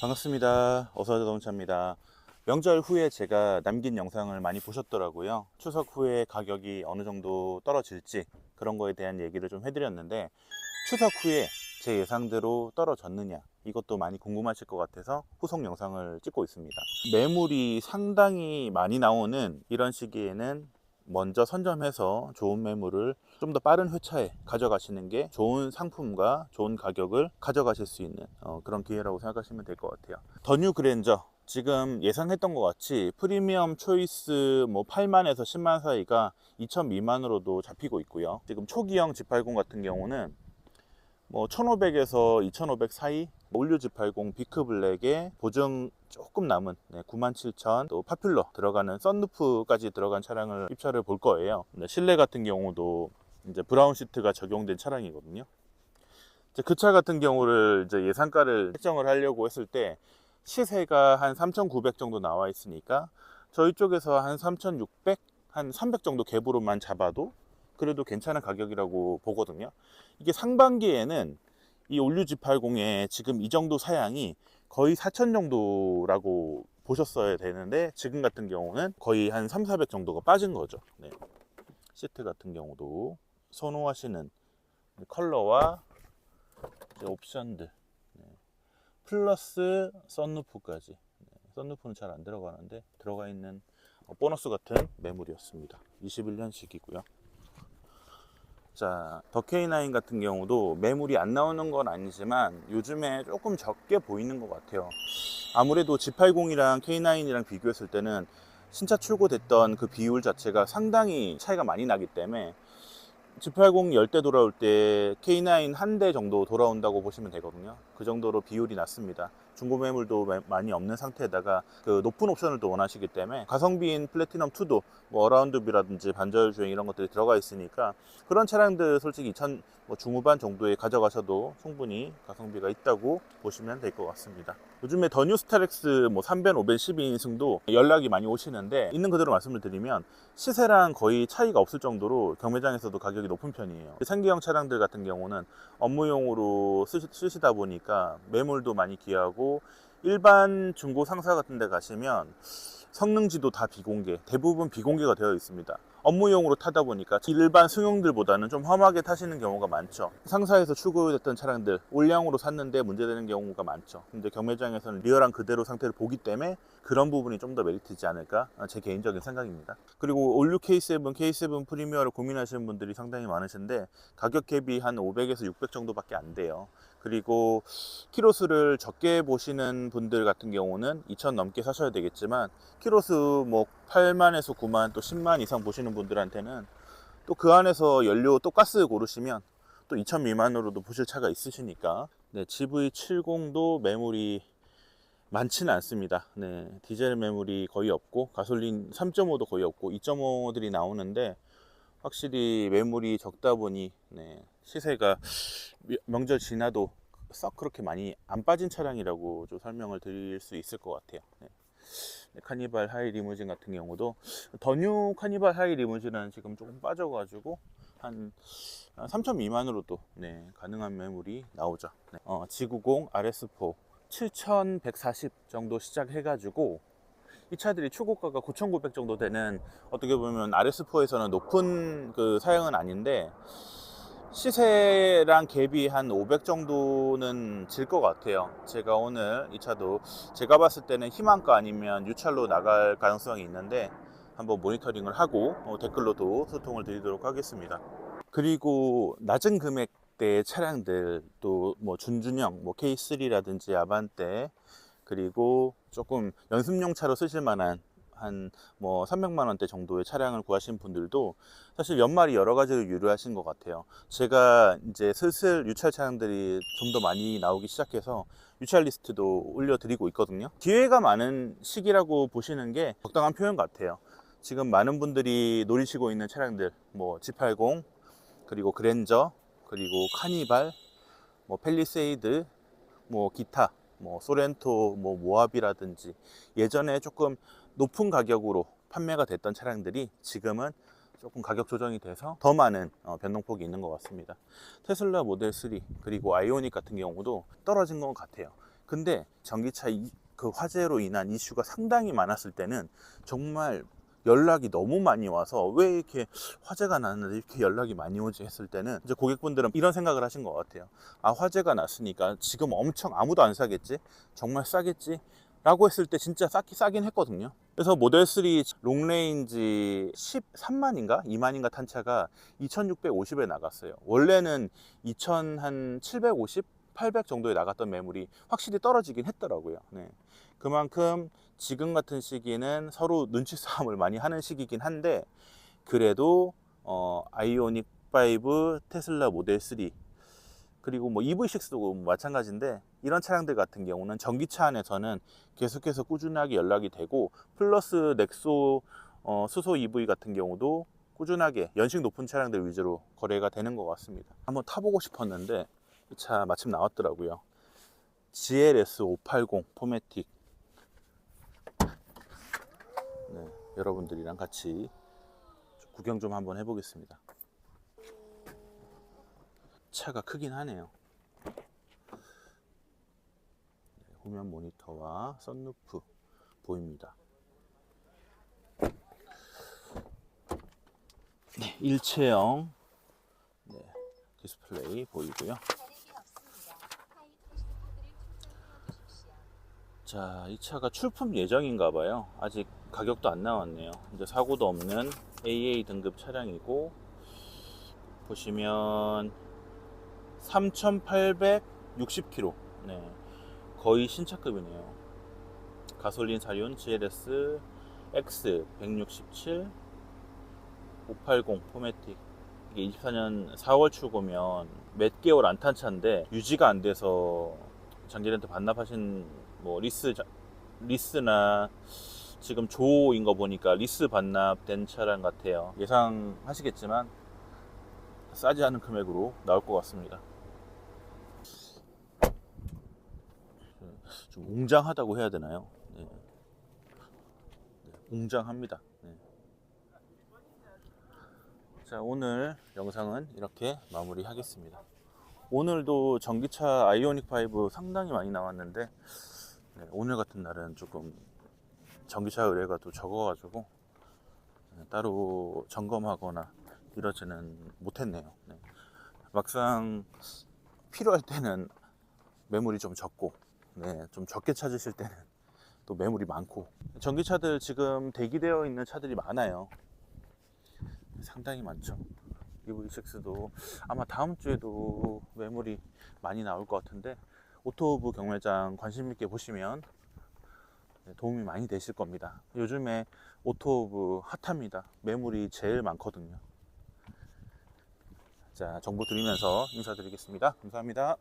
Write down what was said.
반갑습니다. 어서자동차입니다. 명절 후에 제가 남긴 영상을 많이 보셨더라고요. 추석 후에 가격이 어느 정도 떨어질지 그런 거에 대한 얘기를 좀 해드렸는데 추석 후에 제 예상대로 떨어졌느냐 이것도 많이 궁금하실 것 같아서 후속 영상을 찍고 있습니다. 매물이 상당히 많이 나오는 이런 시기에는 먼저 선점해서 좋은 매물을 좀 더 빠른 회차에 가져가시는 게 좋은 상품과 좋은 가격을 가져가실 수 있는 어, 그런 기회라고 생각하시면 될 것 같아요. 더 뉴 그랜저 지금 예상했던 것 같이 프리미엄 초이스 뭐 8만에서 10만 사이가 2천 미만으로도 잡히고 있고요. 지금 초기형 G80 같은 경우는 뭐 1500에서 2500 사이 올류 G80 비크 블랙에 보증 조금 남은 97,000 또 파퓰러 들어가는 썬루프까지 들어간 차량을 입찰을 볼 거예요. 네, 실내 같은 경우도 이제 브라운 시트가 적용된 차량이거든요. 그 차 같은 경우를 이제 예상가를 책정을 하려고 했을 때 시세가 한 3,900 정도 나와 있으니까 저희 쪽에서 한 3,600, 한 300 정도 갭으로만 잡아도 그래도 괜찮은 가격이라고 보거든요. 이게 상반기에는 이 올류 G80에 지금 이 정도 사양이 거의 4천 정도라고 보셨어야 되는데 지금 같은 경우는 거의 한 3, 400 정도가 빠진 거죠. 네. 시트 같은 경우도 선호하시는 컬러와 옵션들 네. 플러스 썬루프까지 네. 썬루프는 잘 안 들어가는데 들어가 있는 어, 보너스 같은 매물이었습니다. 21년식이고요. 자, 더 K9 같은 경우도 매물이 안 나오는 건 아니지만 요즘에 조금 적게 보이는 것 같아요. 아무래도 G80이랑 K9이랑 비교했을 때는 신차 출고됐던 그 비율 자체가 상당히 차이가 많이 나기 때문에 G80 10대 돌아올 때 K9 한 대 정도 돌아온다고 보시면 되거든요. 그 정도로 비율이 낮습니다. 중고 매물도 마- 많이 없는 상태에다가 그 높은 옵션을 또 원하시기 때문에 가성비인 플래티넘 2도 뭐 어라운드비라든지 반절 주행 이런 것들이 들어가 있으니까 그런 차량들 솔직히 2000 뭐 중후반 정도에 가져가셔도 충분히 가성비가 있다고 보시면 될 것 같습니다. 요즘에 더 뉴스타렉스 뭐 3변, 5변 12인승도 연락이 많이 오시는데 있는 그대로 말씀을 드리면 시세랑 거의 차이가 없을 정도로 경매장에서도 가격이 높은 편이에요. 상기형 차량들 같은 경우는 업무용으로 쓰시, 쓰시다 보니까 매물도 많이 귀하고 일반 중고 상사 같은 데 가시면 성능지도 다 비공개, 대부분 비공개가 되어 있습니다. 업무용으로 타다 보니까 일반 승용들보다는 좀 험하게 타시는 경우가 많죠. 상사에서 출고됐던 차량들 올량으로 샀는데 문제되는 경우가 많죠. 근데 경매장에서는 리얼한 그대로 상태를 보기 때문에 그런 부분이 좀 더 메리트지 않을까 아, 제 개인적인 생각입니다. 그리고 올류 K7, K7 프리미어를 고민하시는 분들이 상당히 많으신데 가격 갭이 한 500에서 600 정도밖에 안 돼요. 그리고 키로수를 적게 보시는 분들 같은 경우는 2천 넘게 사셔야 되겠지만 키로수 뭐 8만에서 9만 또 10만 이상 보시는 분들한테는 또 그 안에서 연료 또 가스 고르시면 또 2천 미만으로도 보실 차가 있으시니까 네, GV70도 매물이 많지는 않습니다. 네, 디젤 매물이 거의 없고 가솔린 3.5도 거의 없고 2.5들이 나오는데 확실히 매물이 적다 보니 네, 시세가 미- 명절 지나도 썩 그렇게 많이 안 빠진 차량이라고 좀 설명을 드릴 수 있을 것 같아요. 네. 네, 카니발 하이 리무진 같은 경우도 더뉴 카니발 하이 리무진은 지금 조금 빠져가지고 한 3천 미만으로 도 네, 가능한 매물이 나오죠. 네. 어, G90 RS4 7,140 정도 시작해가지고 이 차들이 초고가가 9,900 정도 되는 어떻게 보면 RS4에서는 높은 그 사양은 아닌데 시세랑 갭이 한 500 정도는 질 것 같아요. 제가 오늘 이 차도 제가 봤을 때는 희망가 아니면 유찰로 나갈 가능성이 있는데 한번 모니터링을 하고 어, 댓글로도 소통을 드리도록 하겠습니다. 그리고 낮은 금액대의 차량들 또 뭐 준준형 뭐 K3라든지 아반떼 그리고 조금 연습용 차로 쓰실 만한 한 뭐 300만 원대 정도의 차량을 구하신 분들도 사실 연말이 여러 가지로 유리하신 것 같아요. 제가 이제 슬슬 유찰 차량들이 좀 더 많이 나오기 시작해서 유찰 리스트도 올려드리고 있거든요. 기회가 많은 시기라고 보시는 게 적당한 표현 같아요. 지금 많은 분들이 노리시고 있는 차량들, 뭐 G80, 그리고 그랜저, 그리고 카니발, 뭐 펠리세이드, 뭐 기타, 뭐 소렌토, 뭐 모하비라든지 예전에 조금 높은 가격으로 판매가 됐던 차량들이 지금은 조금 가격 조정이 돼서 더 많은 어, 변동폭이 있는 것 같습니다. 테슬라 모델 3 그리고 아이오닉 같은 경우도 떨어진 것 같아요. 근데 전기차 이- 그 화재로 인한 이슈가 상당히 많았을 때는 정말 연락이 너무 많이 와서 왜 이렇게 화재가 났는데 이렇게 연락이 많이 오지 했을 때는 이제 고객분들은 이런 생각을 하신 것 같아요. 아, 화재가 났으니까 지금 엄청 아무도 안 사겠지? 정말 싸겠지? 라고 했을 때 진짜 싸기 싸긴 했거든요. 그래서 모델 3 롱레인지 13만인가 2만인가 탄 차가 2,650에 나갔어요. 원래는 2,750, 800 정도에 나갔던 매물이 확실히 떨어지긴 했더라고요. 네. 그만큼 지금 같은 시기는 서로 눈치 싸움을 많이 하는 시기긴 한데 그래도 어, 아이오닉 5 테슬라 모델 3 그리고 뭐 EV6도 마찬가지인데 이런 차량들 같은 경우는 전기차 안에서는 계속해서 꾸준하게 연락이 되고 플러스 넥소 어, 수소 EV 같은 경우도 꾸준하게 연식 높은 차량들 위주로 거래가 되는 것 같습니다. 한번 타보고 싶었는데 이 차 마침 나왔더라고요. GLS 580 포매틱. 네, 여러분들이랑 같이 구경 좀 한번 해보겠습니다. 차가 크긴 하네요. 네, 후면 모니터와 썬루프 보입니다. 네, 일체형 네, 디스플레이 보이고요. 자, 이 차가 출품 예정인가 봐요. 아직 가격도 안 나왔네요. 이제 사고도 없는 AA 등급 차량이고 보시면 3,860km. 네. 거의 신차급이네요. 가솔린 사륜 GLS X 167 580 포매틱 이게 24년 4월 출고면 몇 개월 안 탄 차인데 유지가 안 돼서 장기렌트 반납하신 뭐 리스 자- 리스나 지금 조인 거 보니까 리스 반납된 차량 같아요. 예상하시겠지만 싸지 않은 금액으로 나올 것 같습니다. 좀 웅장하다고 해야 되나요? 네. 네, 웅장합니다. 네. 자, 오늘 영상은 이렇게 마무리하겠습니다. 오늘도 전기차 아이오닉 5 상당히 많이 나왔는데 네, 오늘 같은 날은 조금 전기차 의뢰가 또 적어가지고 네, 따로 점검하거나 이러지는 못했네요. 네. 막상 필요할 때는 매물이 좀 적고, 네, 좀 적게 찾으실 때는 또 매물이 많고. 전기차들 지금 대기되어 있는 차들이 많아요. 상당히 많죠. EV6도 아마 다음 주에도 매물이 많이 나올 것 같은데 오토브 경매장 관심 있게 보시면 네, 도움이 많이 되실 겁니다. 요즘에 오토브 핫합니다. 매물이 제일 많거든요. 자, 정보 드리면서 인사드리겠습니다. 감사합니다.